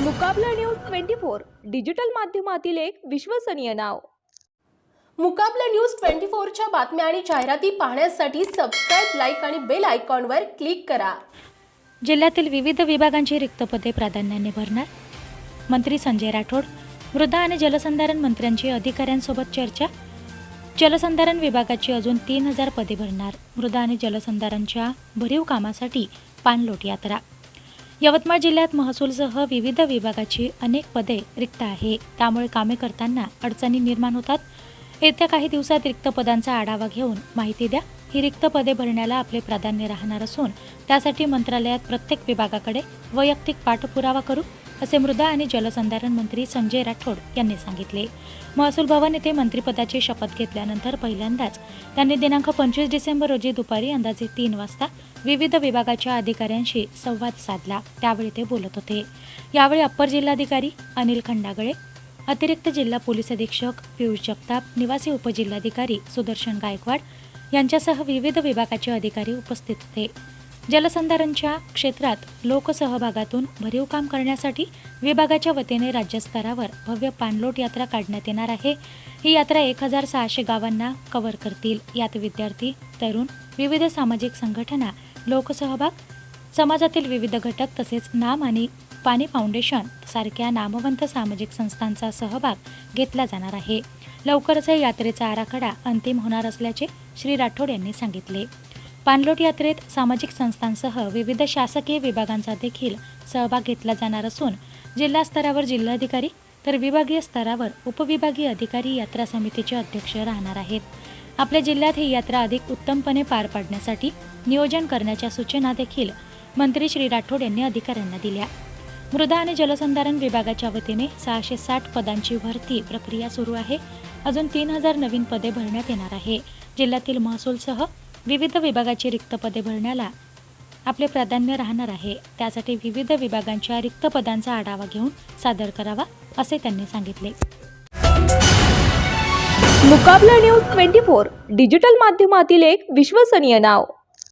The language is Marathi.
Mukabla news twenty four digital माध्यमातील एक विश्वसनीय नाव. मुकाबला न्यूज ट्वेंटी फोरच्या बातम्या आणि जाहिराती पाहण्यासाठी सबस्क्राईब लाईक आणि बेल आयकॉनवर क्लिक करा. जिल्ह्यातील विविध विभागांची रिक्त पदे प्राधान्याने भरणार. मंत्री संजय राठोड मृदा आणि जलसंधारण मंत्र्यांची अधिकाऱ्यांसोबत चर्चा. जलसंधारण विभागाची अजून तीन हजार पदे भरणार. मृदा आणि जलसंधारणच्या भरीव कामासाठी पाणलोट यात्रा. यवतमाळ जिल्ह्यात महसूलसह विविध विभागाची अनेक पदे रिक्त आहे. त्यामुळे कामे करताना अडचणी निर्माण होतात. येत्या काही दिवसात रिक्त पदांचा आढावा घेऊन माहिती द्या. ही रिक्त पदे भरण्याला आपले प्राधान्य राहणार असून त्यासाठी मंत्रालयात प्रत्येक विभागाकडे वैयक्तिक पाठपुरावा करू. असे मृदा आणि जलसंधारण मंत्री संजय राठोड यांनी सांगितले. महसूल भवन येथे मंत्रिपदाची शपथ घेतल्यानंतर पहिल्यांदाच त्यांनी दिनांक पंचवीस डिसेंबर रोजी दुपारी अंदाजे तीन वाजता विविध विभागाच्या अधिकाऱ्यांशी संवाद साधला. त्यावेळी ते बोलत होते. यावेळी अप्पर जिल्हाधिकारी अनिल खंडागळे अतिरिक्त जिल्हा पोलीस अधीक्षक पियुष जगताप निवासी उपजिल्हाधिकारी सुदर्शन गायकवाड यांच्यासह विविध विभागाचे अधिकारी उपस्थित होते. जलसंधारणच्या क्षेत्रात लोकसहभागातून भरीव काम करण्यासाठी विभागाच्या वतीने राज्यस्तरावर भव्य पाणलोट यात्रा काढण्यात येणार आहे. ही यात्रा एक हजार सहाशे गावांना कव्हर करतील. यात विद्यार्थी तरुण विविध सामाजिक संघटना लोकसहभाग समाजातील विविध घटक तसेच नाम आणि पाणी फाउंडेशन सारख्या नामवंत सामाजिक संस्थांचा सहभाग घेतला जाणार आहे. लवकरच यात्रेचा आराखडा अंतिम होणार असल्याचे श्री राठोड यांनी सांगितले. पाणलोट यात्रेत सामाजिक संस्थांसह विविध शासकीय विभागांचा देखील सहभाग घेतला जाणार असून जिल्हा स्तरावर जिल्हाधिकारी तर विभागीय स्तरावर उपविभागीय अधिकारी यात्रा समितीचे अध्यक्ष राहणार आहेत. आपल्या जिल्ह्यात ही यात्रा अधिक उत्तमपणे पार पाडण्यासाठी नियोजन करण्याच्या सूचना देखील मंत्री श्री राठोड यांनी अधिकाऱ्यांना दिल्या. मृदा आणि जलसंधारण विभागाच्या वतीने सहाशे साठ पदांची भरती प्रक्रिया सुरू आहे. अजून तीन हजार नवीन पदे भरण्यात येणार आहे. जिल्ह्यातील महसूलसह विविध विभागाची रिक्त पदे भरण्याला आपले प्राधान्य राहणार आहे. त्यासाठी विविध विभागांच्या रिक्त पदांचा आढावा घेऊन सादर करावा असे त्यांनी सांगितले. Mukabla news twenty four digital माध्यमातील एक विश्वसनीय नाव.